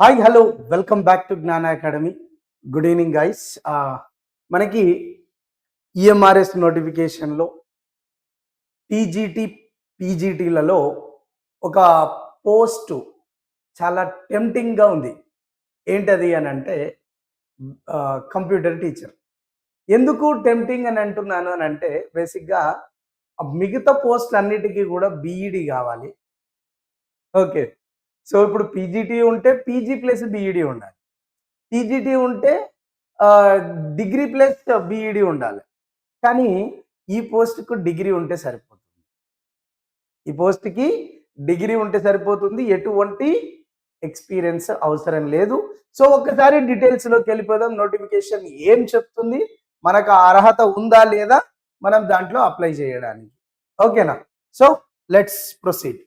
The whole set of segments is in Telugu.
Hi hello welcome back to Gnana academy good evening guys మనకి ఈఎంఆర్ఎస్ నోటిఫికేషన్లో టీజీటీ పీజీటీలలో ఒక పోస్ట్ చాలా టెంప్టింగ్గా ఉంది. ఏంటది అని అంటే కంప్యూటర్ టీచర్ ఎందుకు టెంప్టింగ్ అని అంటున్నాను అని అంటే బేసిక్గా మిగతా పోస్ట్ అన్నిటికీ కూడా బీఈడి కావాలి. ఓకే. సో ఇప్పుడు పీజీటీ ఉంటే పీజీ ప్లస్ బీఈడి ఉండాలి. పీజీటీ ఉంటే డిగ్రీ ప్లస్ బీఈడి ఉండాలి. కానీ ఈ పోస్ట్కు డిగ్రీ ఉంటే సరిపోతుంది. ఈ పోస్ట్కి డిగ్రీ ఉంటే సరిపోతుంది. ఎటువంటి ఎక్స్పీరియన్స్ అవసరం లేదు. సో ఒక్కసారి డీటెయిల్స్లోకి వెళ్ళిపోదాం. నోటిఫికేషన్ ఏం చెప్తుంది? మనకు ఆ అర్హత ఉందా లేదా? మనం దాంట్లో అప్లై చేయడానికి. ఓకేనా సో లెట్స్ ప్రొసీడ్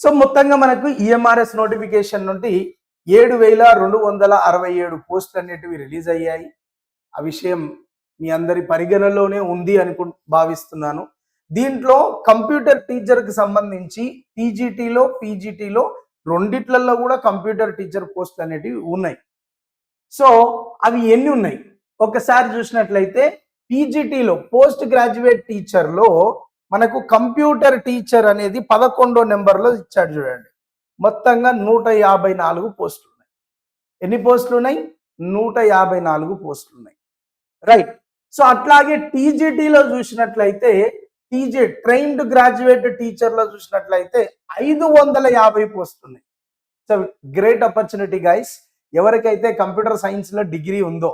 సో మొత్తంగా మనకు ఈఎంఆర్ఎస్ నోటిఫికేషన్ నుండి ఏడు వేల రెండు వందల అరవై ఏడు పోస్టులు అనేటివి రిలీజ్ అయ్యాయి. ఆ విషయం మీ అందరి పరిగణలోనే ఉంది అనుకు భావిస్తున్నాను. దీంట్లో కంప్యూటర్ టీచర్కి సంబంధించి టీజీటీలో పీజీటీలో రెండిట్లలో కూడా కంప్యూటర్ టీచర్ పోస్టులు అనేటివి ఉన్నాయి. సో అవి ఎన్ని ఉన్నాయి? ఒకసారి చూసినట్లయితే పీజీటీలో పోస్ట్ గ్రాడ్యుయేట్ టీచర్లో మనకు కంప్యూటర్ టీచర్ అనేది పదకొండో నెంబర్లో ఇచ్చాడు చూడండి. మొత్తంగా నూట యాభై నాలుగు పోస్టులు ఉన్నాయి ఎన్ని పోస్టులు ఉన్నాయి నూట యాభై నాలుగు పోస్టులు ఉన్నాయి రైట్. సో అట్లాగే టీజీటీలో చూసినట్లయితే టీజీ ట్రైన్డ్ గ్రాడ్యుయేట్ టీచర్లో చూసినట్లయితే ఐదు వందల యాభై పోస్టులు ఉన్నాయి సో గ్రేట్ ఆపర్చునిటీ గైస్. ఎవరికైతే కంప్యూటర్ సైన్స్లో డిగ్రీ ఉందో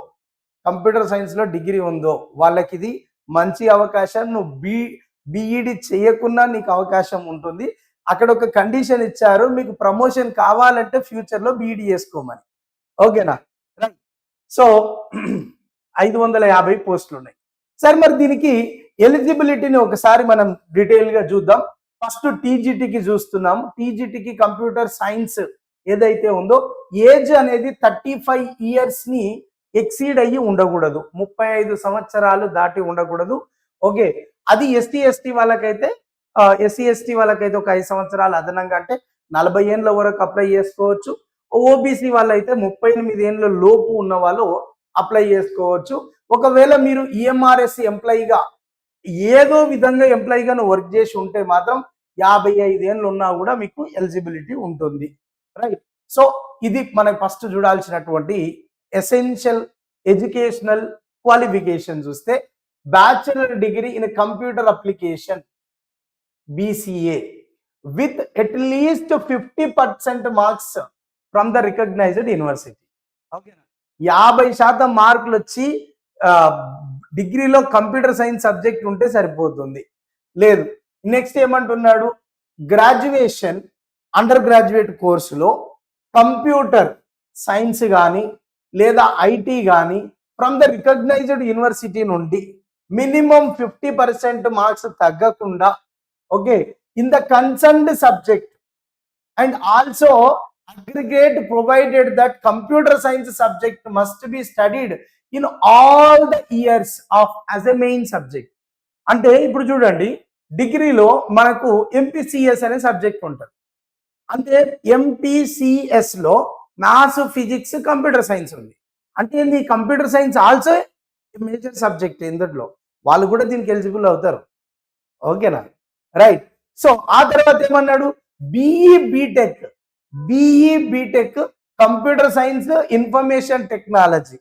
కంప్యూటర్ సైన్స్లో డిగ్రీ ఉందో వాళ్ళకి ఇది మంచి అవకాశం. నువ్వు బీ బీఈడి చేయకున్నా నీకు అవకాశం ఉంటుంది. అక్కడ ఒక కండిషన్ ఇచ్చారు. మీకు ప్రమోషన్ కావాలంటే ఫ్యూచర్లో బీఈడి చేసుకోమని. ఓకేనా? రైట్ సో ఐదు వందల యాభై పోస్టులు ఉన్నాయి. సరే మరి దీనికి ఎలిజిబిలిటీని ఒకసారి మనం డీటెయిల్గా చూద్దాం. ఫస్ట్ టీజీటీకి చూస్తున్నాం. టీజీటీకి కంప్యూటర్ సైన్స్ ఏదైతే ఉందో ఏజ్ అనేది థర్టీ ఫైవ్ ఇయర్స్ని ఎక్సీడ్ అయ్యి ఉండకూడదు. ముప్పై ఐదు సంవత్సరాలు దాటి ఉండకూడదు. ఓకే. అది ఎస్టీ ఎస్టీ వాళ్ళకైతే ఎస్సీ ఎస్టీ వాళ్ళకైతే ఒక ఐదు సంవత్సరాలు అదనంగా అంటే నలభై ఏళ్ళ వరకు అప్లై చేసుకోవచ్చు. ఓబీసీ వాళ్ళైతే ముప్పై ఎనిమిది ఏళ్ళ లోపు ఉన్న వాళ్ళు అప్లై చేసుకోవచ్చు. ఒకవేళ మీరు ఈఎంఆర్ఎస్ ఎంప్లాయీగా ఏదో విధంగా ఎంప్లాయీగా వర్క్ చేసి ఉంటే మాత్రం యాభై ఐదేళ్ళు ఉన్నా కూడా మీకు ఎలిజిబిలిటీ ఉంటుంది. రైట్ సో ఇది మనకు ఫస్ట్ చూడాల్సినటువంటి ఎసెన్షియల్ ఎడ్యుకేషనల్ క్వాలిఫికేషన్ చూస్తే bachelor degree in computer application BCA with at least fifty percent marks from the recognized university యాభై శాతం మార్కులు వచ్చి డిగ్రీలో కంప్యూటర్ సైన్స్ సబ్జెక్ట్ ఉంటే సరిపోతుంది. లేదు నెక్స్ట్ ఏమంటున్నాడు? గ్రాడ్యుయేషన్ అండర్ గ్రాడ్యుయేట్ కోర్సులో కంప్యూటర్ సైన్స్ కానీ లేదా ఐటీ కానీ ఫ్రమ్ ద రికగ్నైజ్డ్ యూనివర్సిటీ నుండి మినిమం ఫిఫ్టీ పర్సెంట్ మార్క్స్ తగ్గకుండా okay in the concerned subject. And also aggregate provided that computer science subject must be studied in all the years of as a main subject. అంటే ఇప్పుడు చూడండి డిగ్రీలో మనకు ఎంపీసీఎస్ అనే సబ్జెక్ట్ ఉంటుంది. అంటే ఎంపీసీఎస్లో మ్యాథ్స్ ఫిజిక్స్ కంప్యూటర్ సైన్స్ ఉంది. అంటే ఏంది? Computer science also major subject ఇందులో. వాళ్ళు కూడా దీనికి ఎలిజిబుల్ అవుతారు. ఓకేనా రైట్ సో ఆ తర్వాత ఏమన్నాడు? BE BTech BE BTech computer science information technology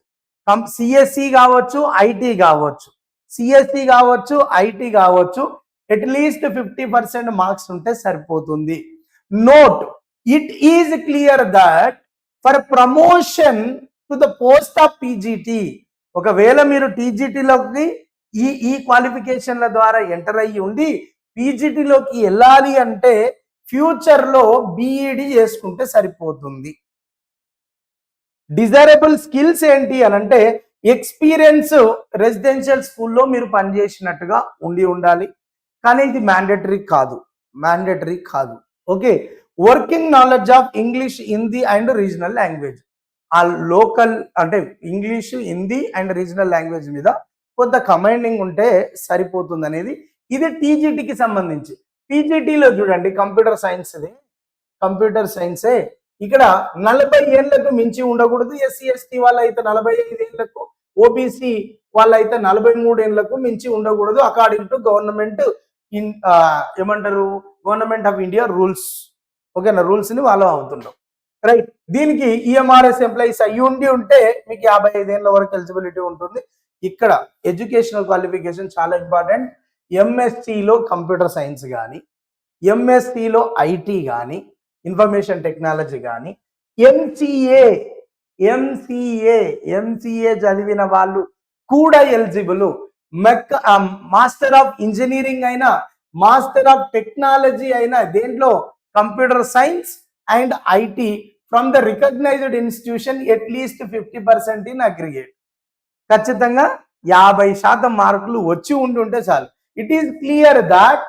CSC కావచ్చు ఐటీ కావచ్చు. సిఎస్సి కావచ్చు ఐటీ కావచ్చు. At least fifty percent marks ఉంటే సరిపోతుంది. Note it is clear that for promotion to the post of PGT ఒకవేళ మీరు టీజీటీలోకి ఈ ఈ క్వాలిఫికేషన్ల ద్వారా ఎంటర్ అయ్యి ఉండి పీజీటీలోకి వెళ్ళాలి అంటే ఫ్యూచర్లో బీఈడి చేసుకుంటే సరిపోతుంది. డిజైరబుల్ స్కిల్స్ ఏంటి అని అంటే ఎక్స్పీరియన్స్ రెసిడెన్షియల్ స్కూల్లో మీరు పనిచేసినట్టుగా ఉండి ఉండాలి. కానీ ఇది మ్యాండేటరీ కాదు. మ్యాండేటరీ కాదు. Okay? Working knowledge of English Hindi and regional language. ఆ లోకల్ అంటే English Hindi and regional language మీద కొంత కమాండింగ్ ఉంటే సరిపోతుంది అనేది ఇది టీజీటీకి సంబంధించి. టీజీటీలో చూడండి కంప్యూటర్ సైన్స్ది. కంప్యూటర్ సైన్సే. ఇక్కడ నలభై ఏళ్ళకు మించి ఉండకూడదు. ఎస్సీ ఎస్టీ వాళ్ళైతే నలభై ఐదు ఏళ్ళకు ఓబీసీ వాళ్ళైతే నలభై మూడు ఏళ్ళకు మించి ఉండకూడదు అకార్డింగ్ టు గవర్నమెంట్ ఇన్ ఏమంటారు? Government of India rules. ఓకేనా? రూల్స్ని ఫాలో అవుతుండవు రైట్ దీనికి ఈఎంఆర్ఎస్ ఎంప్లాయీస్ అయ్యి ఉండి ఉంటే మీకు యాభై ఐదేళ్ళ వరకు ఎలిజిబిలిటీ ఉంటుంది. ఇక్కడ ఎడ్యుకేషనల్ క్వాలిఫికేషన్ చాలా ఇంపార్టెంట్ ఎంఎస్సిలో కంప్యూటర్ సైన్స్ కానీ ఎంఎస్సిలో ఐటీ కానీ ఇన్ఫర్మేషన్ టెక్నాలజీ కానీ ఎంసీఏ ఎంసీఏ ఎంసీఏ చదివిన వాళ్ళు కూడా eligible mech master of engineering అయినా మాస్టర్ ఆఫ్ టెక్నాలజీ అయినా దేంట్లో computer science and IT from the recognized institution at least fifty percent in aggregate ఖచ్చితంగా యాభై శాతం మార్కులు వచ్చి ఉంటుంటే చాలు. It is clear that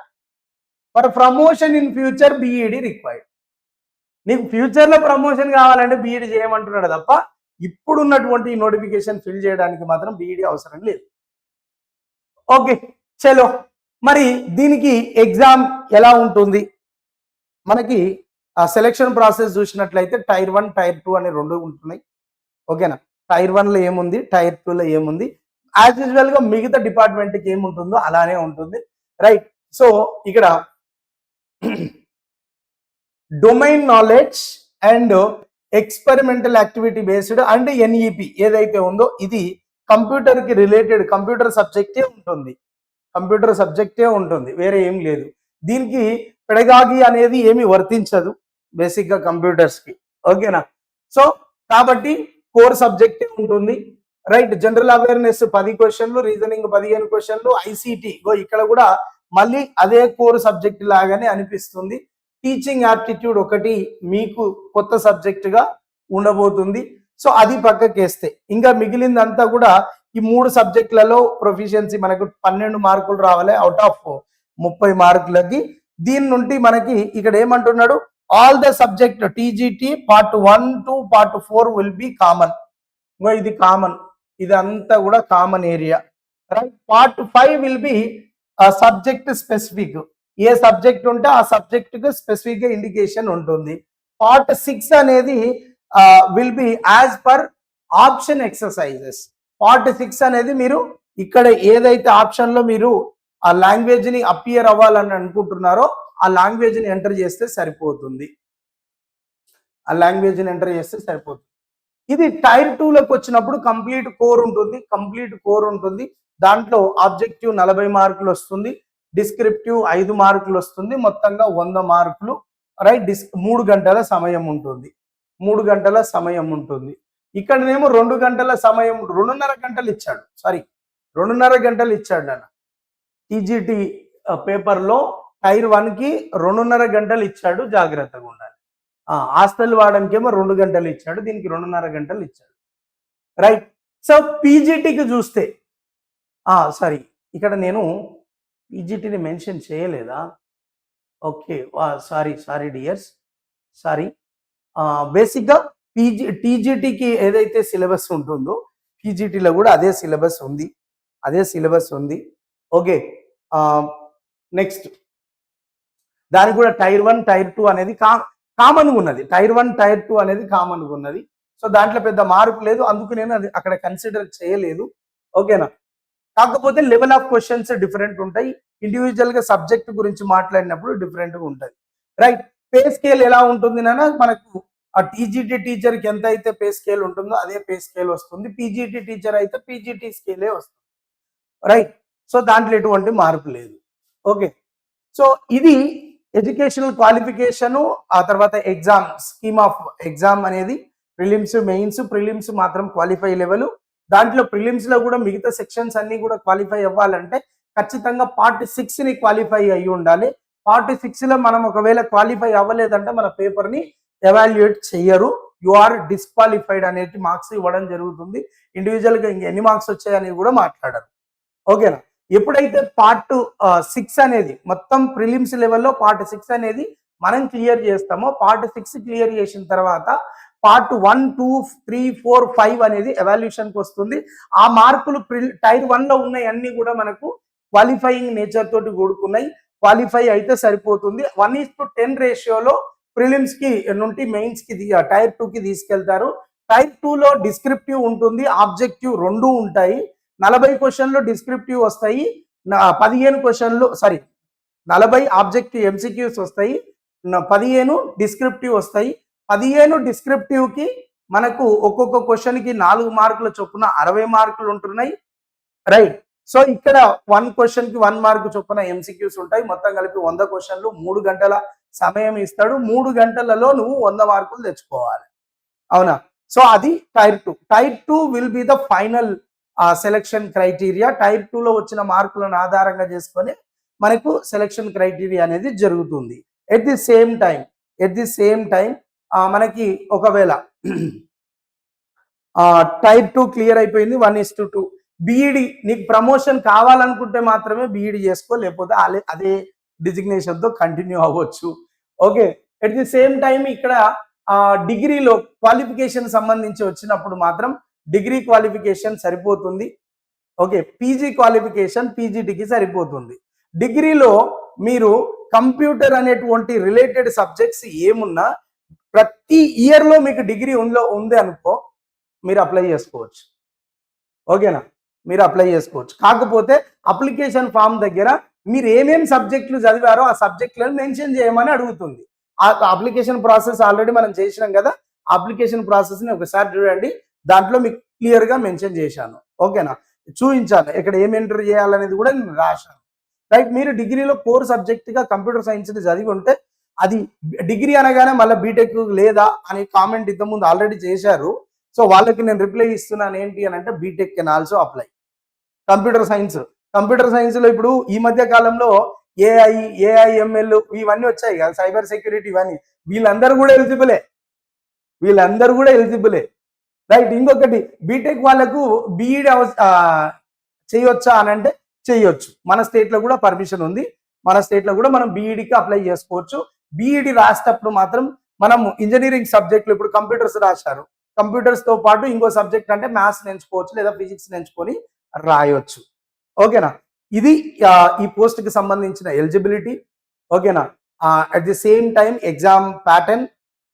for promotion in future BEd required నీకు ఫ్యూచర్లో ప్రమోషన్ కావాలంటే బీఈడి చేయమంటున్నాడు తప్ప ఇప్పుడున్నటువంటి నోటిఫికేషన్ ఫిల్ చేయడానికి మాత్రం బీఈడి అవసరం లేదు. ఓకే చలో. మరి దీనికి ఎగ్జామ్ ఎలా ఉంటుంది? మనకి ఆ సెలెక్షన్ ప్రాసెస్ చూసినట్లయితే టైర్ వన్ టైర్ టూ అనే రెండు ఉంటున్నాయి. ఓకేనా? టైర్ వన్లో ఏముంది? టైర్ టూ లో ఏముంది? యాజ్ యూజువల్గా మిగతా డిపార్ట్మెంట్కి ఏముంటుందో అలానే ఉంటుంది. రైట్ సో ఇక్కడ domain knowledge and experimental activity based and NEP ఏదైతే ఉందో ఇది కంప్యూటర్కి రిలేటెడ్ కంప్యూటర్ సబ్జెక్టే ఉంటుంది. కంప్యూటర్ సబ్జెక్టే ఉంటుంది. వేరే ఏం లేదు. దీనికి పెడగాగి అనేది ఏమి వర్తించదు. బేసిక్గా కంప్యూటర్స్కి ఓకేనా? సో కాబట్టి కోర్ సబ్జెక్టే ఉంటుంది. రైట్ జనరల్ అవేర్నెస్ పది క్వశ్చన్లు రీజనింగ్ పదిహేను క్వశ్చన్లు ఐసీటీ. గో ఇక్కడ కూడా మళ్ళీ అదే కోర్ సబ్జెక్ట్ లాగానే అనిపిస్తుంది. టీచింగ్ యాప్టిట్యూడ్ ఒకటి మీకు కొత్త సబ్జెక్ట్గా ఉండబోతుంది. సో అది పక్కకేస్తే. ఇంకా మిగిలిందంతా కూడా ఈ మూడు సబ్జెక్టులలో ప్రొఫిషియన్సీ మనకు పన్నెండు మార్కులు రావాలి. అవుట్ ఆఫ్ ముప్పై మార్కులకి. దీని నుండి మనకి ఇక్కడ ఏమంటున్నాడు? All the subject TGT part one to part four will be common ఇది కామన్ ఇదంతా కూడా common area right part five will be subject specific A subject ఉంటే ఆ సబ్జెక్ట్కి స్పెసిఫిక్ ఇండికేషన్ ఉంటుంది. పార్ట్ సిక్స్ అనేది will be as per option exercises part six అనేది మీరు ఇక్కడ ఏదైతే ఆప్షన్లో మీరు ఆ లాంగ్వేజ్ని అపియర్ అవ్వాలని అనుకుంటున్నారో ఆ లాంగ్వేజ్ని ఎంటర్ చేస్తే సరిపోతుంది. ఆ లాంగ్వేజ్ని ఎంటర్ చేస్తే సరిపోతుంది. ఇది టైర్ టూలోకి వచ్చినప్పుడు కంప్లీట్ కోర్ ఉంటుంది కంప్లీట్ కోర్ ఉంటుంది. దాంట్లో ఆబ్జెక్టివ్ నలభై మార్కులు వస్తుంది డిస్క్రిప్టివ్ ఐదు మార్కులు వస్తుంది మొత్తంగా వంద మార్కులు రైట్? డిస్ మూడు గంటల సమయం ఉంటుంది. మూడు గంటల సమయం ఉంటుంది. ఇక్కడనేమో రెండు గంటల సమయం రెండున్నర గంటలు ఇచ్చాడు. సారీ రెండున్నర గంటలు ఇచ్చాడు నాన్న. టీజీటీ పేపర్లో టైర్ వన్కి రెండున్నర గంటలు ఇచ్చాడు జాగ్రత్తగా ఉండాలి. హాస్టల్ వాడడానికేమో రెండు గంటలు ఇచ్చాడు దీనికి రెండున్నర గంటలు ఇచ్చాడు. రైట్ సో పీజీటీకి చూస్తే సారీ ఇక్కడ నేను పీజీటీని మెన్షన్ చేయలేదా? Okay sorry sorry dears sorry బేసిక్గా పీజీ టీజీటీకి ఏదైతే సిలబస్ ఉంటుందో పీజీటీలో కూడా అదే సిలబస్ ఉంది అదే సిలబస్ ఉంది. ఓకే నెక్స్ట్ దానికి కూడా టైర్ వన్ టైర్ టూ అనేది కా కామన్గా ఉన్నది. టైర్ వన్ టైర్ టూ అనేది కామన్గా ఉన్నది. సో దాంట్లో పెద్ద మార్పు లేదు. అందుకు నేను అది అక్కడ కన్సిడర్ చేయలేదు. ఓకేనా కాకపోతే లెవెల్ ఆఫ్ క్వశ్చన్స్ డిఫరెంట్ ఉంటాయి. ఇండివిజువల్గా సబ్జెక్ట్ గురించి మాట్లాడినప్పుడు డిఫరెంట్గా ఉంటుంది. రైట్ పే స్కేల్ ఎలా ఉంటుంది నాన్న? మనకు ఆ టీజీటీ టీచర్కి ఎంత అయితే పే స్కేల్ ఉంటుందో అదే పే స్కేల్ వస్తుంది. పీజీటీ టీచర్ అయితే పీజీటీ స్కేలే వస్తుంది. రైట్ సో దాంట్లో ఎటువంటి మార్పు లేదు. ఓకే సో ఇది ఎడ్యుకేషనల్ క్వాలిఫికేషన్ ఆ తర్వాత ఎగ్జామ్ స్కీమ్ ఆఫ్ ఎగ్జామ్ అనేది ప్రిలిమ్స్ మెయిన్స్ ప్రిలిమ్స్ మాత్రం క్వాలిఫై లెవెల్. దాంట్లో ప్రిలిమ్స్లో కూడా మిగతా సెక్షన్స్ అన్ని కూడా క్వాలిఫై అవ్వాలంటే ఖచ్చితంగా పార్ట్ సిక్స్ని క్వాలిఫై అయ్యి ఉండాలి. పార్ట్ సిక్స్లో మనం ఒకవేళ క్వాలిఫై అవ్వలేదంటే మన పేపర్ని ఎవాల్యుయేట్ చెయ్యరు. యు ఆర్ డిస్క్వాలిఫైడ్ అనేది మార్క్స్ ఇవ్వడం జరుగుతుంది. ఇండివిజువల్గా ఇంక ఎన్ని మార్క్స్ వచ్చాయని కూడా మాట్లాడరు. ఓకేనా? ఎప్పుడైతే పార్ట్ సిక్స్ అనేది మొత్తం ప్రిలిమ్స్ లెవెల్లో పార్ట్ సిక్స్ అనేది మనం క్లియర్ చేస్తామో పార్ట్ సిక్స్ క్లియర్ చేసిన తర్వాత part one two three four five అనేది ఎవాల్యూషన్కి కి వస్తుంది. ఆ మార్కులు టైర్ వన్లో ఉన్నాయి అన్ని కూడా మనకు క్వాలిఫైయింగ్ నేచర్ తోటి కూడుకున్నాయి. క్వాలిఫై అయితే సరిపోతుంది. వన్ ఈస్ టు టెన్ రేషియోలో ప్రిలిమ్స్కి నుండి మెయిన్స్కి టైర్ టూ కి తీసుకెళ్తారు. టైర్ టూ లో డిస్క్రిప్టివ్ ఉంటుంది ఆబ్జెక్టివ్ రెండు ఉంటాయి. నలభై క్వశ్చన్లు డిస్క్రిప్టివ్ వస్తాయి. పదిహేను క్వశ్చన్లు సారీ నలభై ఆబ్జెక్టివ్ ఎంసీక్యూస్ వస్తాయి. పదిహేను డిస్క్రిప్టివ్ వస్తాయి. పదిహేను డిస్క్రిప్టివ్కి మనకు ఒక్కొక్క క్వశ్చన్కి నాలుగు మార్కుల చొప్పున అరవై మార్కులు ఉంటున్నాయి. రైట్ సో ఇక్కడ వన్ క్వశ్చన్కి వన్ మార్క్ చొప్పున ఎంసీక్యూస్ ఉంటాయి. మొత్తం కలిపి వంద క్వశ్చన్లు మూడు గంటల సమయం ఇస్తాడు. మూడు గంటలలో నువ్వు వంద మార్కులు తెచ్చుకోవాలి. అవునా? సో అది tier two tier two will be the final selection criteria type టూలో వచ్చిన మార్కులను ఆధారంగా చేసుకొని మనకు సెలక్షన్ క్రైటీరియా అనేది జరుగుతుంది. At the same time at the same time మనకి ఒకవేళ టైప్ టూ క్లియర్ అయిపోయింది one is to two BEd నీకు ప్రమోషన్ కావాలనుకుంటే మాత్రమే బీఈడి చేసుకో లేకపోతే అదే డిజిగ్నేషన్తో కంటిన్యూ అవ్వచ్చు. Okay at the same time ఇక్కడ డిగ్రీలో క్వాలిఫికేషన్ సంబంధించి వచ్చినప్పుడు మాత్రం డిగ్రీ క్వాలిఫికేషన్ సరిపోతుంది. ఓకే పీజీ క్వాలిఫికేషన్ పీజీటీకి సరిపోతుంది. డిగ్రీలో మీరు కంప్యూటర్ అనేటువంటి రిలేటెడ్ సబ్జెక్ట్స్ ఏమున్నా ప్రతి ఇయర్లో మీకు డిగ్రీ ఉందో ఉంది అనుకో మీరు అప్లై చేసుకోవచ్చు. ఓకేనా? మీరు అప్లై చేసుకోవచ్చు. కాకపోతే అప్లికేషన్ ఫామ్ దగ్గర మీరు ఏమేం సబ్జెక్టులు చదివారో ఆ సబ్జెక్టులను మెన్షన్ చేయమని అడుగుతుంది. ఆ అప్లికేషన్ ప్రాసెస్ ఆల్రెడీ మనం చేసినాం కదా అప్లికేషన్ ప్రాసెస్ని ఒకసారి చూడండి. దాంట్లో మీకు క్లియర్గా మెన్షన్ చేశాను. ఓకేనా? చూపించాను ఇక్కడ ఏం ఎంటర్ చేయాలనేది కూడా నేను రాశాను. రైట్ మీరు డిగ్రీలో కోర్ సబ్జెక్ట్గా కంప్యూటర్ సైన్స్ని చదివి ఉంటే అది డిగ్రీ అనగానే మళ్ళీ బీటెక్ లేదా అని కామెంట్ ఇంతకుముందు ఆల్రెడీ చేశారు. సో వాళ్ళకి నేను రిప్లై ఇస్తున్నాను ఏంటి అని అంటే BTech can also apply. Computer science. Computer సైన్స్లో ఇప్పుడు ఈ మధ్య కాలంలో ఏఐ ఏఐఎంఎల్ ఇవన్నీ వచ్చాయి కదా సైబర్ సెక్యూరిటీ ఇవన్నీ. వీళ్ళందరూ కూడా ఎలిజిబులే. వీళ్ళందరూ కూడా ఎలిజిబులే. రైట్ ఇంకొకటి బీటెక్ వాళ్ళకు బీఈడి చేయొచ్చా అని అంటే చేయొచ్చు. మన స్టేట్లో కూడా పర్మిషన్ ఉంది. మన స్టేట్లో కూడా మనం బీఈడికి అప్లై చేసుకోవచ్చు. బీఈడి రాసేటప్పుడు మాత్రం మనం ఇంజనీరింగ్ సబ్జెక్టులు ఇప్పుడు కంప్యూటర్స్ రాశారు. కంప్యూటర్స్తో పాటు ఇంకో సబ్జెక్ట్ అంటే మ్యాథ్స్ నేర్చుకోవచ్చు లేదా ఫిజిక్స్ నేర్చుకొని రాయొచ్చు. ఓకేనా? ఇది ఈ పోస్ట్కి సంబంధించిన ఎలిజిబిలిటీ ఓకేనా? At the same time exam pattern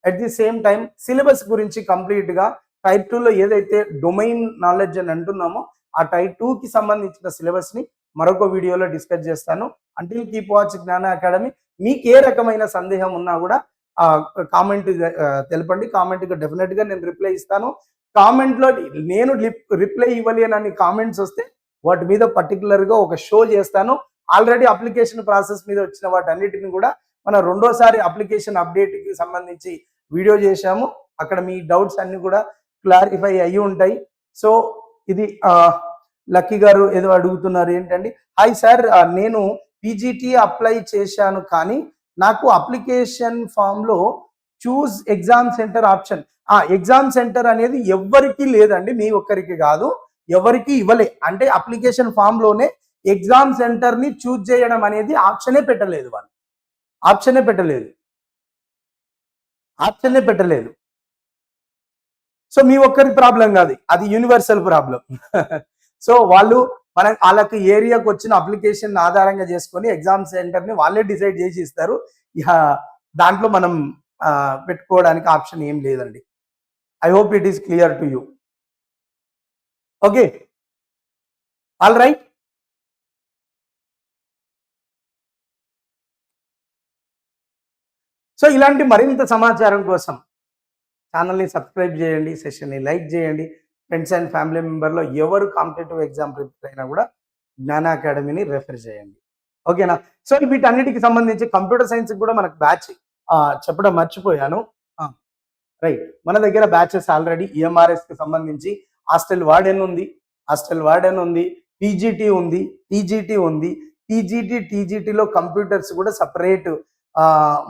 at the same time syllabus గురించి కంప్లీట్గా టైప్ టూలో ఏదైతే డొమైన్ నాలెడ్జ్ అని అంటున్నామో ఆ టైప్ టూకి సంబంధించిన సిలబస్ని మరొక వీడియోలో డిస్కస్ చేస్తాను. అంటే కీప్ వాచ్ జ్ఞాన అకాడమీ మీకు ఏ రకమైన సందేహం ఉన్నా కూడా కామెంట్ తెలపండి. కామెంట్ డెఫినెట్గా డెఫినెట్గా నేను రిప్లై ఇస్తాను. కామెంట్లో నేను రిప్లై ఇవ్వలేనని కామెంట్స్ వస్తే వాటి మీద పర్టికులర్గా ఒక షో చేస్తాను. ఆల్రెడీ అప్లికేషన్ ప్రాసెస్ మీద వచ్చిన వాటన్నిటిని కూడా మనం రెండోసారి అప్లికేషన్ అప్డేట్కి సంబంధించి వీడియో చేశాము. అక్కడ మీ డౌట్స్ అన్ని కూడా క్లారిఫై అయ్యి ఉంటాయి. సో ఇది లక్కీ గారు ఏదో అడుగుతున్నారు ఏంటండి? హాయ్ సార్ నేను పీజీటీ అప్లై చేశాను కానీ నాకు అప్లికేషన్ ఫామ్లో చూస్ ఎగ్జామ్ సెంటర్ ఆప్షన్ ఆ ఎగ్జామ్ సెంటర్ అనేది ఎవ్వరికి లేదండి మీ ఒక్కరికి కాదు. ఎవరికి ఇవ్వలే. అంటే అప్లికేషన్ ఫామ్లోనే ఎగ్జామ్ సెంటర్ని చూజ్ చేయడం అనేది ఆప్షనే పెట్టలేదు వాళ్ళు. ఆప్షనే పెట్టలేదు. ఆప్షనే పెట్టలేదు. సో మీ ఒక్కరి ప్రాబ్లం కాదు అది యూనివర్సల్ ప్రాబ్లం సో వాళ్ళు మన వాళ్ళకి ఏరియాకి వచ్చిన అప్లికేషన్ ఆధారంగా చేసుకొని ఎగ్జామ్ సెంటర్ని వాళ్ళే డిసైడ్ చేసి ఇస్తారు. దాంట్లో మనం పెట్టుకోవడానికి ఆప్షన్ ఏం లేదండి. I hope it is clear to you okay all right so ఇలాంటి మరింత సమాచారం కోసం ఛానల్ని సబ్స్క్రైబ్ చేయండి సెషన్ని లైక్ చేయండి. ఫ్రెండ్స్ అండ్ ఫ్యామిలీ మెంబర్లో ఎవరు కాంపిటేటివ్ ఎగ్జామ్ ప్రిపేర్ అయినా కూడా జ్ఞాన అకాడమీని రెఫర్ చేయండి. ఓకేనా? సో వీటన్నిటికి సంబంధించి కంప్యూటర్ సైన్స్ కూడా మనకు బ్యాచ్ చెప్పడం మర్చిపోయాను. రైట్. మన దగ్గర బ్యాచెస్ ఆల్రెడీ ఈఎంఆర్ఎస్కి సంబంధించి హాస్టల్ వార్డెన్ ఉంది హాస్టల్ వార్డెన్ ఉంది పీజీటీ ఉంది టీజీటీ ఉంది. టీజీటీ టీజీటీలో కంప్యూటర్స్ కూడా సపరేట్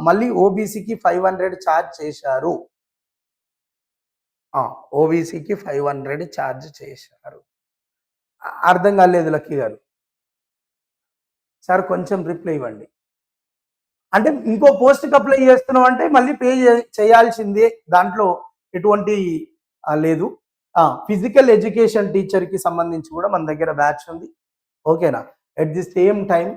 మళ్ళీ ఓబీసీకి ఫైవ్ హండ్రెడ్ ఛార్జ్ చేశారు. ఓబీసీకి ఫైవ్ హండ్రెడ్ ఛార్జ్ చేశారు. అర్థం కాలేదు లక్కీ గారు. సార్ కొంచెం రిప్లై ఇవ్వండి. అంటే ఇంకో పోస్ట్కి అప్లై చేస్తున్నాం అంటే మళ్ళీ పే చేయాల్సిందే దాంట్లో ఎటువంటి లేదు. ఫిజికల్ ఎడ్యుకేషన్ టీచర్కి సంబంధించి కూడా మన దగ్గర బ్యాచ్ ఉంది. ఓకేనా? At the same time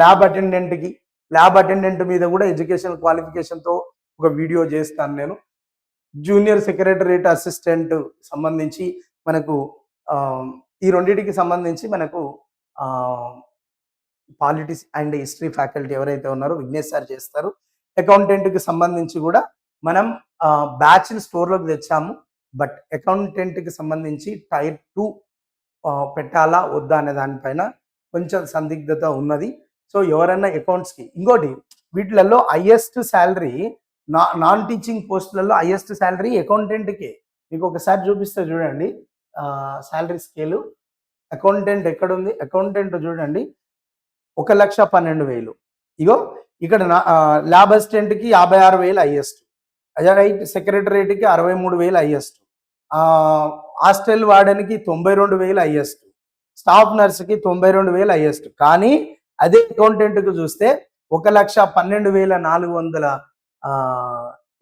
lab అటెండెంట్కి lab attendant మీద కూడా ఎడ్యుకేషన్ క్వాలిఫికేషన్తో ఒక వీడియో చేస్తాను నేను. జూనియర్ సెక్రటరేట్ అసిస్టెంట్ సంబంధించి మనకు ఈ రెండింటికి సంబంధించి మనకు పాలిటిక్స్ అండ్ హిస్టరీ ఫ్యాకల్టీ ఎవరైతే ఉన్నారో విఘ్నేష్ సార్ చేస్తారు. అకౌంటెంట్కి సంబంధించి కూడా మనం బ్యాచ్ని స్టోర్లోకి తెచ్చాము. బట్ అకౌంటెంట్కి సంబంధించి టైర్ టూ పెట్టాలా వద్దా అనే దానిపైన కొంచెం సందిగ్ధత ఉన్నది. సో ఎవరైనా అకౌంట్స్కి ఇంకోటి వీటిలలో హైయెస్ట్ శాలరీ నా నాన్ టీచింగ్ పోస్టులలో హైయెస్ట్ శాలరీ అకౌంటెంట్కే. మీకు ఒకసారి చూపిస్తే చూడండి. Salary scale. అకౌంటెంట్ ఎక్కడుంది? అకౌంటెంట్ చూడండి. ఒక లక్ష పన్నెండు వేలు. ఇగో ఇక్కడ ల్యాబ్ అసిస్టెంట్కి యాభై ఆరు వేలు హైయెస్ట్. అదే రైట్ సెక్రటరేట్కి అరవై మూడు వేలు హైయెస్ట్. హాస్టల్ వార్డెన్కి తొంభై రెండు వేలు హైయెస్ట్. స్టాఫ్ నర్స్కి తొంభై రెండు వేలు హైయెస్ట్. కానీ అదే అకౌంటెంట్కి చూస్తే ఒక లక్ష పన్నెండు వేల నాలుగు వందల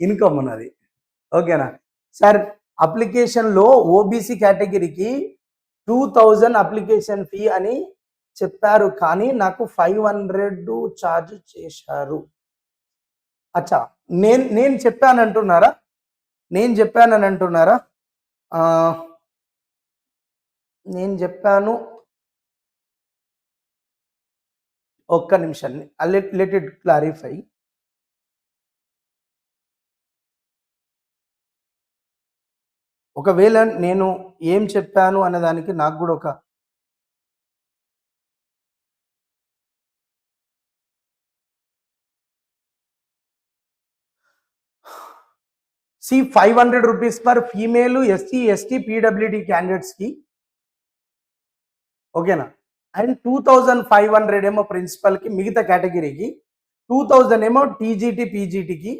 ఇన్కమ్ ఉన్నది. ఓకేనా? సార్ అప్లికేషన్లో ఓబీసీ కేటగిరీకి టూ థౌజండ్ అప్లికేషన్ ఫీ అని చెప్పారు కానీ నాకు ఫైవ్ హండ్రెడ్ ఛార్జ్ చేశారు. అచ్చా నేను నేను చెప్పాను అంటున్నారా? నేను చెప్పానని అంటున్నారా? నేను చెప్పాను. ఒక్క నిమిషం లెట్ లెట్ ఇట్ క్లారిఫై. ఒకవేళ నేను ఏం చెప్పాను అన్నదానికి నాకు కూడా ఒక C five hundred rupees for female SC ST PWD క్యాండిడేట్స్కి ఓకేనా and two thousand five hundred ఏమో ప్రిన్సిపల్కి మిగతా కేటగిరీకి టూ థౌజండ్ ఏమో టీజీటీ పీజీటీకి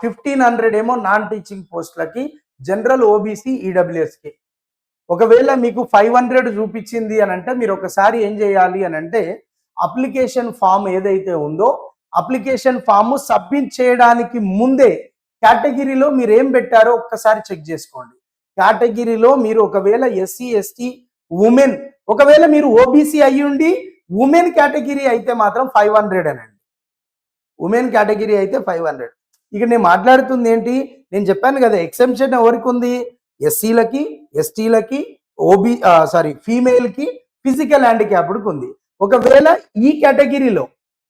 ఫిఫ్టీన్ హండ్రెడ్ ఏమో నాన్ టీచింగ్ పోస్టులకి జనరల్ ఓబీసీ ఈడబ్ల్యూఎస్కి. ఒకవేళ మీకు ఫైవ్ హండ్రెడ్ చూపించింది అని అంటే మీరు ఒకసారి ఏం చేయాలి అని అంటే అప్లికేషన్ ఫామ్ ఏదైతే ఉందో అప్లికేషన్ ఫామ్ సబ్మిట్ చేయడానికి ముందే కేటగిరీలో మీరు ఏం పెట్టారో ఒక్కసారి చెక్ చేసుకోండి. కేటగిరీలో మీరు ఒకవేళ ఎస్సీ ఎస్టీ ఉమెన్ ఒకవేళ మీరు ఓబీసీ అయ్యి ఉండి ఉమెన్ కేటగిరీ అయితే మాత్రం ఫైవ్ హండ్రెడ్ అనండి. ఉమెన్ కేటగిరీ అయితే ఫైవ్ హండ్రెడ్. ఇక నేను మాట్లాడుతుంది ఏంటి? నేను చెప్పాను కదా ఎక్సెంప్షన్ ఎవరికి ఉంది ఎస్సీలకి ఎస్టీలకి ఓబీ సారీ ఫీమేల్కి ఫిజికల్ హ్యాండిక్యాప్డ్కి ఉంది ఒకవేళ ఈ కేటగిరీలో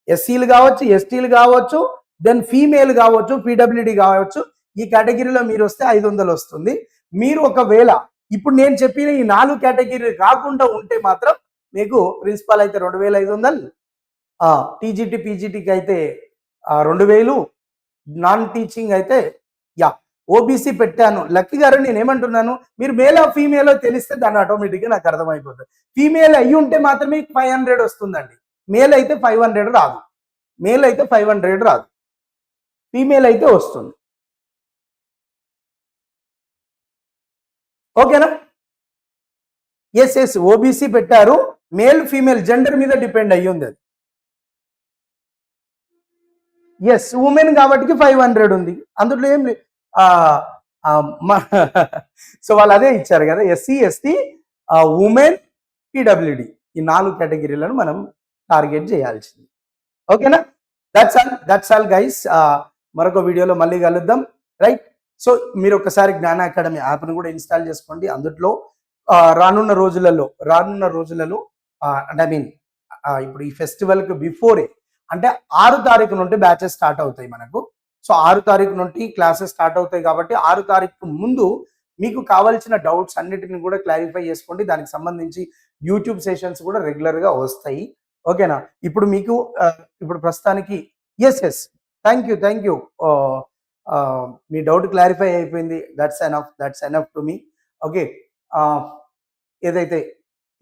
ఎస్సీలు కావచ్చు ఎస్టీలు కావచ్చు దెన్ ఫీమేల్ కావచ్చు పీడబ్ల్యూడి కావచ్చు ఈ కేటగిరీలో మీరు వస్తే ఐదు వందలు వస్తుంది. మీరు ఒకవేళ ఇప్పుడు నేను చెప్పిన ఈ నాలుగు కేటగిరీ కాకుండా ఉంటే మాత్రం మీకు ప్రిన్సిపాల్ అయితే రెండు వేల ఐదు వందలు టీజీటీ పీజీటీకి అయితే రెండు వేలు నాన్ టీచింగ్ అయితే యా ఓబీసీ పెట్టాను. లక్కీ గారు నేను ఏమంటున్నాను? మీరు మేలో ఫీమేలో తెలిస్తే దాన్ని ఆటోమేటిక్గా నాకు అర్థమైపోతుంది. ఫీమేల్ అయ్యి ఉంటే మాత్రమే ఫైవ్ హండ్రెడ్ వస్తుందండి. మేల్ అయితే ఫైవ్ హండ్రెడ్ రాదు. మేల్ అయితే ఫైవ్ హండ్రెడ్ రాదు. ఫీమేల్ అయితే వస్తుంది. ఓకేనా? ఎస్ ఎస్ ఓబీసీ పెట్టారు. మేల్ ఫీమేల్ జెండర్ మీద డిపెండ్ అయ్యి ఉంది అది ఎస్ ఉమెన్ కాబట్టి ఫైవ్ హండ్రెడ్ ఉంది. అందులో ఏం సో వాళ్ళు అదే ఇచ్చారు కదా ఎస్సీ ఎస్టీ ఉమెన్ పీడబ్ల్యూడి ఈ నాలుగు కేటగిరీలను మనం టార్గెట్ చేయాల్సింది. ఓకేనా? That's all that's all guys మరొక వీడియోలో మళ్ళీ కలుద్దాం. రైట్ సో మీరు ఒకసారి జ్ఞాన అకాడమీ యాప్ను కూడా ఇన్స్టాల్ చేసుకోండి. అందుట్లో రానున్న రోజులలో రానున్న రోజులలో అంటే ఐ మీన్ ఇప్పుడు ఈ ఫెస్టివల్కి బిఫోరే అంటే ఆరు తారీఖు నుండి బ్యాచెస్ స్టార్ట్ అవుతాయి మనకు. సో ఆరు తారీఖు నుండి క్లాసెస్ స్టార్ట్ అవుతాయి కాబట్టి ఆరు తారీఖు ముందు మీకు కావాల్సిన డౌట్స్ అన్నిటిని కూడా క్లారిఫై చేసుకోండి. దానికి సంబంధించి యూట్యూబ్ సెషన్స్ కూడా రెగ్యులర్గా వస్తాయి. ఓకేనా ఇప్పుడు మీకు ఇప్పుడు ప్రస్తుతానికి yes yes thank you thank you me doubt clarify అయిపోయింది. That's enough that's enough to me okay ఏదైతే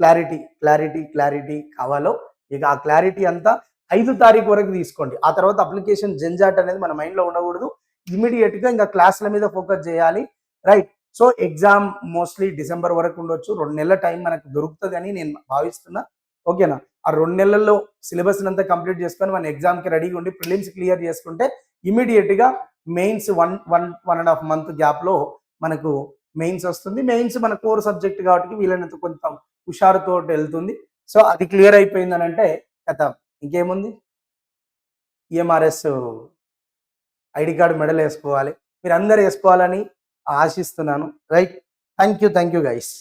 క్లారిటీ క్లారిటీ క్లారిటీ కావాలో ఇక ఆ క్లారిటీ అంతా ఐదు తారీఖు వరకు తీసుకోండి. ఆ తర్వాత అప్లికేషన్ జంజాట్ అనేది మన మైండ్లో ఉండకూడదు. ఇమీడియట్గా ఇంకా క్లాసుల మీద ఫోకస్ చేయాలి. Right so exam mostly December వరకు ఉండొచ్చు. రెండు నెలల టైం మనకు దొరుకుతుంది అని నేను భావిస్తున్నా. ఓకేనా ఆ రెండు నెలల్లో సిలబస్ అంతా కంప్లీట్ చేసుకొని మన ఎగ్జామ్కి రెడీగా ఉండి ప్రిలిమ్స్ క్లియర్ చేసుకుంటే ఇమీడియట్గా mains one one one and half month గ్యాప్లో మనకు మెయిన్స్ వస్తుంది. మెయిన్స్ మన కోర్ సబ్జెక్ట్ కాబట్టి వీళ్ళనంత కొంచెం హుషారుతో వెళ్తుంది. సో అది క్లియర్ అయిపోయిందని అంటే కథ. ఇంకేముంది? ఈఎంఆర్ఎస్ ఐడి కార్డు మెడల్ వేసుకోవాలి. మీరు అందరు వేసుకోవాలని ఆశిస్తున్నాను. Right. Thank you thank you guys.